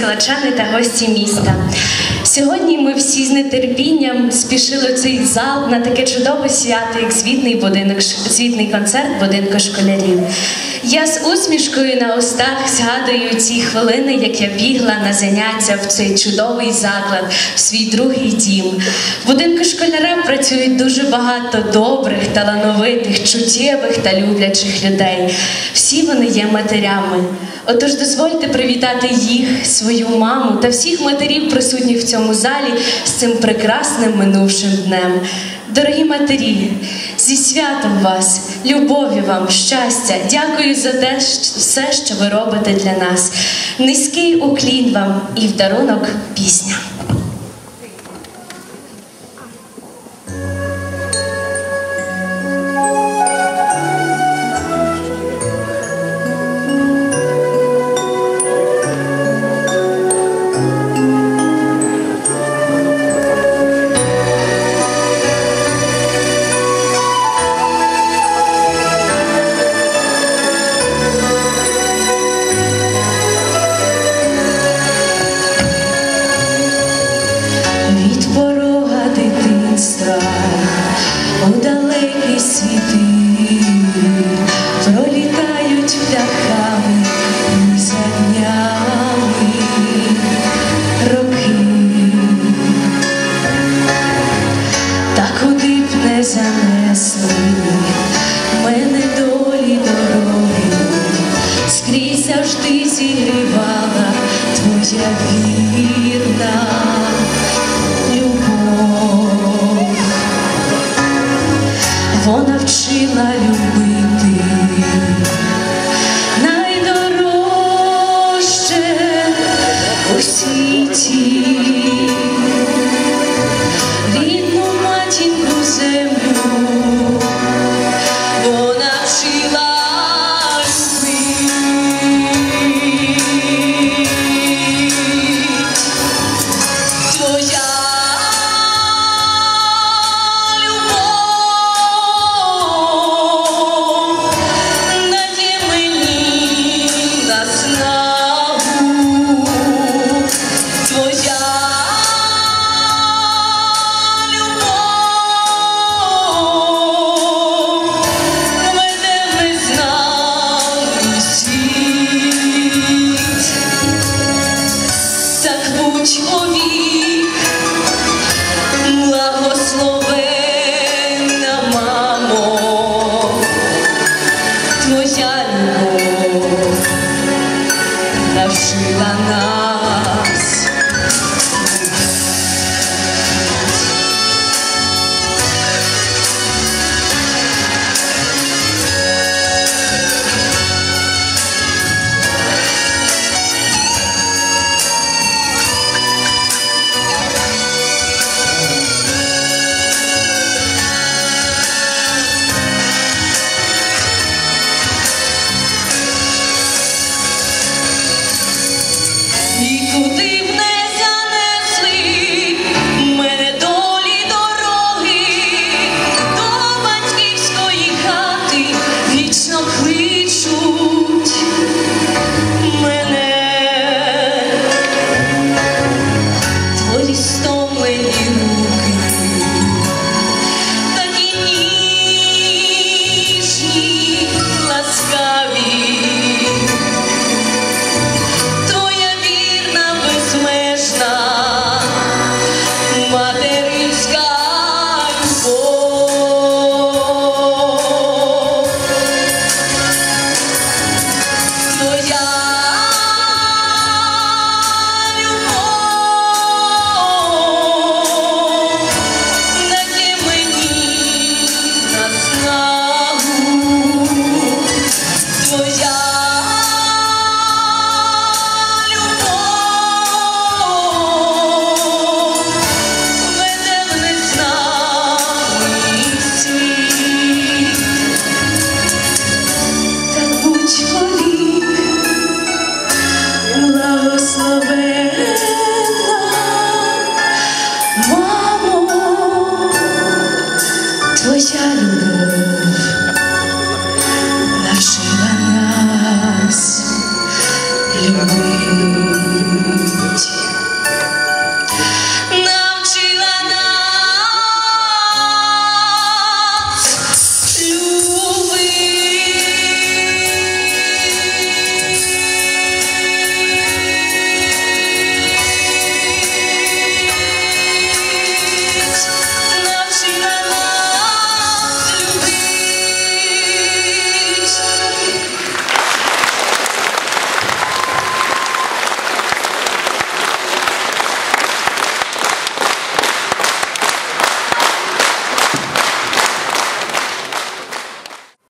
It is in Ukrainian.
галичани та гості міста. Сьогодні ми всі з нетерпінням спішили цей зал на таке чудове свято, як звітний концерт будинку школярів. Я з усмішкою на устах згадую ці хвилини, як я бігла на заняття в цей чудовий заклад, в свій другий дім. В будинку школяра працюють дуже багато добрих, талановитих, чуттєвих та люблячих людей. Всі вони є матерями. Отож, дозвольте привітати їх, свою маму та всіх матерів, присутніх в цьому залі, з цим прекрасним минувшим днем. Дорогі матері, зі святом вас, любові вам, щастя, дякую за те, все, що ви робите для нас. Низький уклін вам і в дарунок пісня. Дитинства у далекі світи пролітають птахами і за роки. Та куди б не занесли мене долі дороги, скрізь завжди зігрівала твоя вірна Вона вчила любити